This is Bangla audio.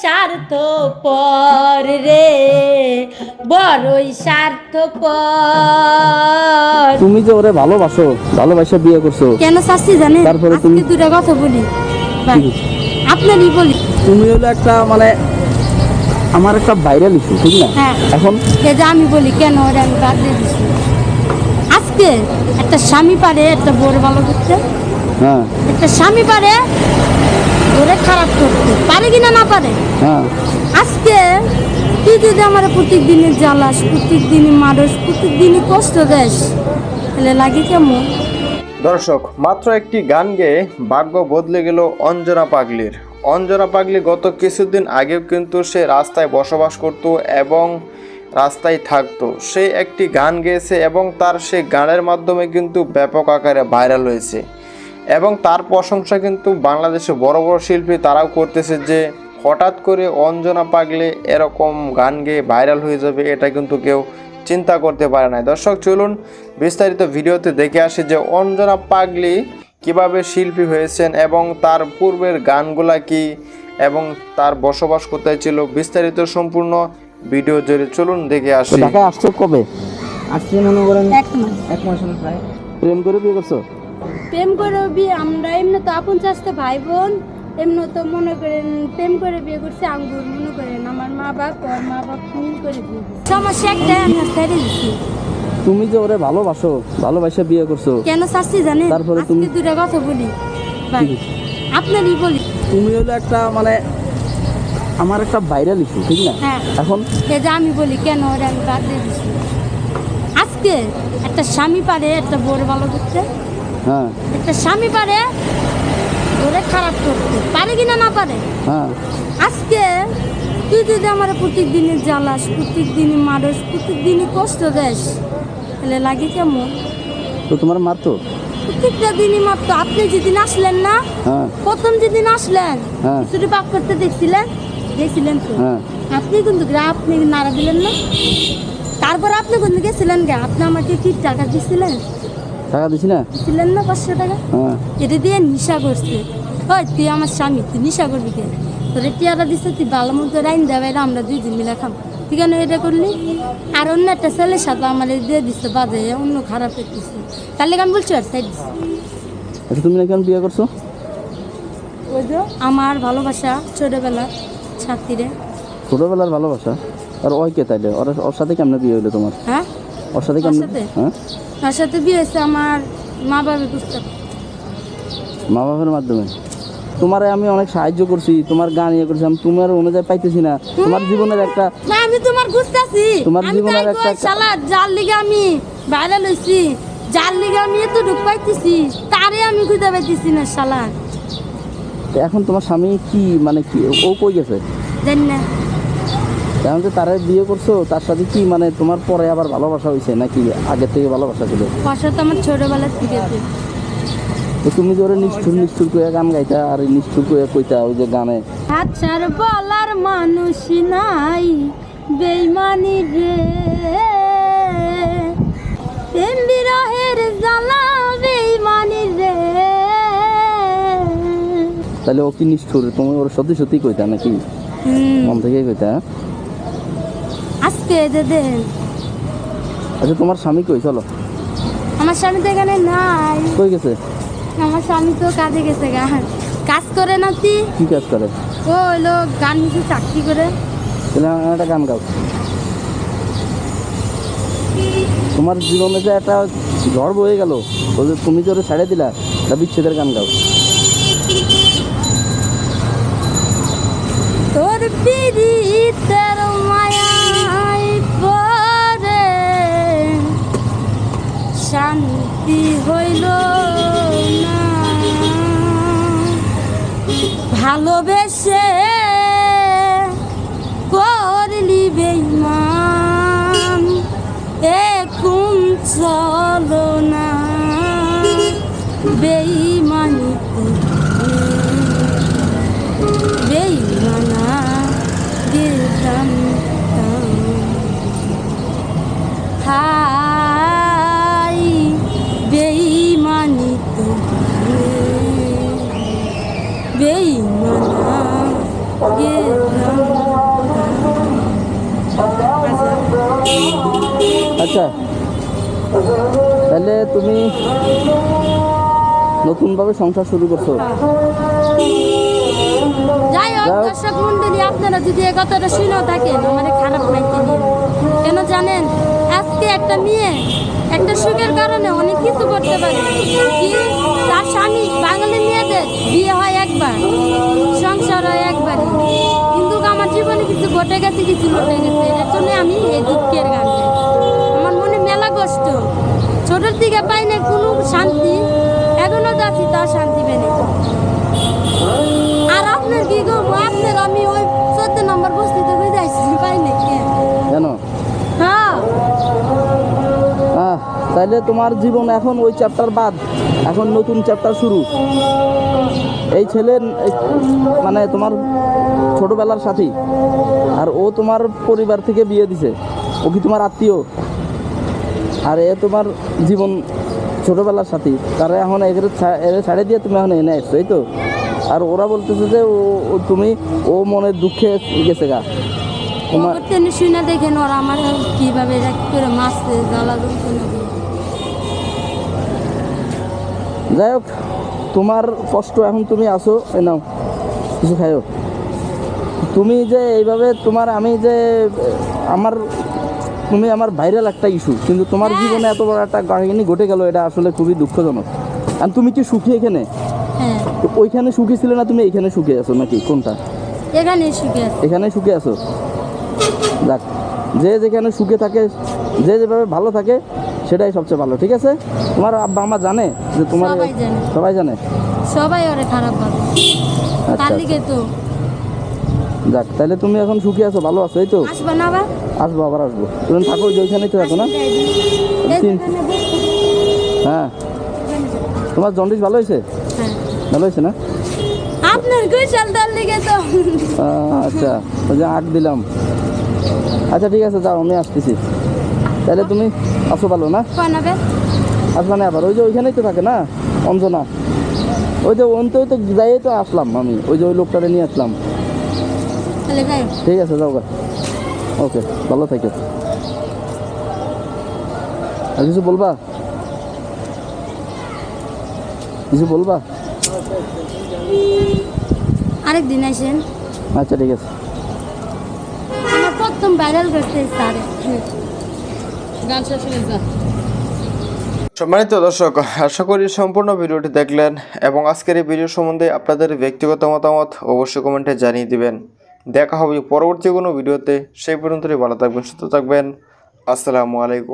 স্বার্থ পর রে বড়ই স্বার্থ পর তুমি যে ওরে ভালোবাসো ভালোবাসা বিয়ে করছ কেন শাস্তি জানে তারপরে তুমি- দুটা কথা বলি? আপনারই বলি। তুমি হলো একটা মানে আমার একটা ভাইরাল ইস্যু ঠিক না? হ্যাঁ। এখন এ যে আমি বলি কেন ওরে আমি বাদ দিয়ে দিছি? আজকে একটা স্বামী পারে একটা বোর ভালো করতে। হ্যাঁ। একটা স্বামী পারে ওরে খারাপ করতে। পারে কিনা না পারে? হ্যাঁ। আজকে তুই যদি আমার প্রত্যেক দিনে জ্বালাস প্রত্যেক দিনই মারস প্রত্যেক দিনই কষ্ট দেস তাহলে লাগে কেমন? দর্শক মাত্র একটি গান গেয়ে ভাগ্য বদলে গেল অঞ্জনা পাগলির। অঞ্জনা পাগলি গত কিছুদিন আগেও কিন্তু সে রাস্তায় বসবাস করত এবং রাস্তায় থাকতো। সে একটি গান গেয়েছে এবং তার সেই গানের মাধ্যমে কিন্তু ব্যাপক আকারে ভাইরাল হয়েছে। এবং তার প্রশংসা কিন্তু বাংলাদেশে বড় বড় শিল্পী তারাও করতেছে যে হঠাৎ করে অঞ্জনা পাগলে এরকম গান গেয়ে ভাইরাল হয়ে যাবে এটা কিন্তু কেউ চিন্তা করতে পারে না দর্শক চলুন বিস্তারিত ভিডিওতে দেখে আসি যে অঞ্জনা পাগলি কীভাবে শিল্পী হয়েছেন এবং তার পূর্বের গানগুলা কি এবং তার বসবাস কোথায় ছিল বিস্তারিত সম্পূর্ণ ভিডিও জুড়ে চলুন দেখে আসি। ঢাকায় আসছো কবে? আজকে মনে করেন এক মাস। এক মাস প্রায়। প্রেম করে বিয়ে করছ? প্রেম করে বিয়ে আমরা এমনি তো আপন চাষতে ভাই বোন এমনি তো মনে করেন প্রেম করে বিয়ে করছে আঙ্গুর মনে করেন আমার মা বাপ ওর মা বাপ মিল করে বিয়ে। সমস্যা একটাই আমি ছেড়ে দিচ্ছি তুমি যে ওরে ভালোবাসো ভালোবাসা বিয়ে করছ কেন শাস্তি জানেন? তারপরে তুমি- দুটা কথা বলি? আপনারই বলি। তুমি হলো একটা মানে আমার একটা ভাইরাল ইস্যু ঠিক না? হ্যাঁ। এখন যে আমি বলি কেন ওরে আমি বাদ দিয়ে দিচ্ছি আজকে একটা স্বামী পারে একটা বড় ভালো করতে হ্যাঁ। একটা স্বামী পারে ওরে খারাপ করতে। পারে কিনা না পারে? হ্যাঁ। আজকে তুই যদি আমার প্রত্যেক দিনে জ্বালাস প্রত্যেক দিনই মারস প্রত্যেক দিনই কষ্ট দেস তাহলে লাগে কেমন? তো তোমার মারতো প্রত্যেকটা দিনই মাত্র আপনি যেদিন আসলেন না হ্যাঁ। প্রথম যেদিন আসলেন হ্যাঁ। কিছুটি পাক করতে দেখছিলেন? দেখছিলেন তো? আপনি কিন্তু আপনি নাড়া দিলেন না। তারপর আপনি কিন্তু গেছিলেন গে। আপনি আমাকে কি টাকা দিছিলেন? টাকা দিছি না? দিছিলেন না পাঁচশো টাকা? হ্যাঁ। এটা দিয়ে নিশা করছে। হয় তুই আমার স্বামী তুই নিশা করবি কে? তোরে টিয়ারা দিচ্ছে তুই ভালো মতো রাইন দেবে আমরা দুই দিন মিলে খাম তুই কেন এটা করলি? আর অন্য একটা ছেলের সাথে আমার এই দিয়ে দিচ্ছে বাজে অন্য খারাপ দিচ্ছে তাহলে আমি বলছি আর সাইড আচ্ছা তুমি না কেন বিয়ে করছ? ওই যে? আমার ভালোবাসা ছোটবেলার ছাত্রীরে। ছোটবেলার ভালোবাসা? আর ওই কে তাইলে? ওর ওর সাথে কেমনে বিয়ে হইল তোমার? হ্যাঁ? ওর সাথে ওর কেমনে হ্যাঁ? তার সাথে বিয়ে হয়েছে আমার মা বাবা বুঝতে মা বাবার মাধ্যমে? তোমারে আমি অনেক সাহায্য করছি তোমার গান ইয়ে করছি আমি তোমার অনুযায়ী পাইতেছি না। তোমার জীবনের একটা না আমি তোমার বুঝতেছি। তোমার জীবনের একটা- শালা যার লিগে আমি ভাইরাল হইছি যার লিগে আমি এত ঢুক পাইতেছি তারে আমি খুঁজে পাইতেছি না শালা। এখন তোমার স্বামী কি মানে কি ও কই গেছে? জানি না। এখন যে তারে বিয়ে করছ তার সাথে কি মানে তোমার পরে আবার ভালোবাসা হয়েছে নাকি আগে থেকে ভালোবাসা ছিল? বাসা তো আমার ছোটবেলার থেকে তুমি ওরে নিষ্ঠুর নিষ্ঠুর করে গান গাইতা আর নিষ্ঠুর করে কইতা ওই যে গানে। আচ্ছার বলার মানুষ নাই বেইমানি রে। প্রেম বিরহের জ্বালা বেইমানি রে। তাহলে ও কি নিষ্ঠুর? তুমি ওর সত্যি সত্যি কইতা নাকি? মন থেকেই কইতা হ্যাঁ? আজকে যে দেন। আচ্ছা তোমার স্বামী কই? চলো। আমার স্বামী তো এখানে নাই। কই গেছে? আমার স্বামী তো কাজে গেছে গা। কাজ করে না তুই কি কাজ করে? ও হইল গান মিশে চাকরি করে। তাহলে আমার একটা গান গাও। তোমার জীবনে যে একটা ঝড় বয়ে গেল বলতে তুমি যে ওরে ছেড়ে দিলা তা বিচ্ছেদের গান গাও। তোর পিড়িতের মায়াই শান্তি হইল না? ভালোবেসে করলি বেইমান এ কুম চলো না। বেইমানি বেইমানা আচ্ছা তাহলে তুমি নতুনভাবে সংসার শুরু করছ। যাই হোক যাও। দর্শক মন্ডলী আপনারা যদি এই কথাটা শুনেও থাকেন আমার খারাপ লাগতে কেন জানেন আজকে একটা মেয়ে একটা সুখের কারণে অনেক কিছু করতে পারে কি? তার স্বামী বাঙালি মেয়েদের বিয়ে হয় একবার, সংসার হয় একবারই কিন্তু আমার জীবনে কিছু ঘটে গেছে, কিছু ঘটে গেছে। এর জন্য আমি এই দুঃখের গান আমার মনে মেলা কষ্ট। ছোটোর দিকে পাই না কোনো শান্তি, এখনও যাচ্ছি তার শান্তি পেনে আর আপনার কি গো? আপনার আমি ওই চোদ্দ নম্বর বস্তিতে হয়ে যাইছি পাই নাকি জানো হ্যাঁ তাইলে তোমার জীবন এখন ওই চ্যাপ্টার বাদ। এখন নতুন চ্যাপ্টার শুরু। এই ছেলে মানে তোমার ছোটবেলার সাথী। আর ও তোমার পরিবার থেকে বিয়ে দিছে। ও কি তোমার আত্মীয়? আর এ তোমার জীবন ছোটবেলার সাথী। তারা এখন এদের ছাড়ে দিয়ে তুমি এখন এনে এসছো এই তো? আর ওরা বলতেছে যে ও তুমি, ও মনে দুঃখে গেছে গা। তোমার শুনে দেখেন ওরা আমার কীভাবে করে জ্বালা যন্ত্রণা দিয়ে। যাই হোক তোমার কষ্ট এখন তুমি আসো এ নাও কিছু খাইও। তুমি যে এইভাবে তোমার আমি যে আমার তুমি আমার ভাইরাল একটা ইস্যু কিন্তু তোমার হ্যাঁ। জীবনে এত বড় একটা কাহিনী ঘটে গেল এটা আসলে খুবই দুঃখজনক। আর তুমি কি সুখী এখানে? হ্যাঁ। ওইখানে সুখী ছিলে না তুমি এখানে সুখী আছো নাকি? কোনটা? এখানে সুখে আছে। এখানে সুখে আছো? যাক যে যেখানে সুখে থাকে যে যেভাবে ভালো থাকে সেটাই সবচেয়ে ভালো ঠিক আছে? তোমার আব্বা আমা জানে যে তোমার সবাই জানে। সবাই জানে? সবাই ওরে খারাপ ভাবে। আচ্ছা। তার লিগে তো। যাক তাহলে তুমি এখন সুখী আছো ভালো আছো এই তো? আসবে না আবার? আসব আবার আসব। তুমি থাকো যে ওইখানেই তো থাকো না? হ্যাঁ। তোমার জন্ডিস ভালো হয়েছে? হ্যাঁ। ভালো হয়েছে না? আপনার কৈশাল তার লিগে তো। আচ্ছা ওই যে আট দিলাম। আচ্ছা ঠিক আছে যাও আমি আসতেছি। তাহলে তুমি আসো ভালো না? না আবার। ওই যে ওইখানেই তো থাকে না? অঞ্জনা। ওই যে অন্ত তো যাই তো আসলাম আমি। ওই যে ওই লোকটারে নিয়ে আসলাম। ঠিক আছে যাও ওকে ভালো থাকো। আর কিছু বলবা? কিছু বলবা? আরেক দিন আসেন। আচ্ছা ঠিক আছে। আমার প্রথম ভাইরাল করতে স্যার। সম্মানিত দর্শক, আশা করি সম্পূর্ণ ভিডিওটি দেখলেন এবং আজকের এই ভিডিও সম্বন্ধে আপনাদের ব্যক্তিগত মতামত অবশ্যই কমেন্টে জানিয়ে দিবেন। দেখা হবে পরবর্তী কোনো ভিডিওতে। সেই পর্যন্তই ভালো থাকবেন, সুস্থ থাকবেন। আসসালামু আলাইকুম।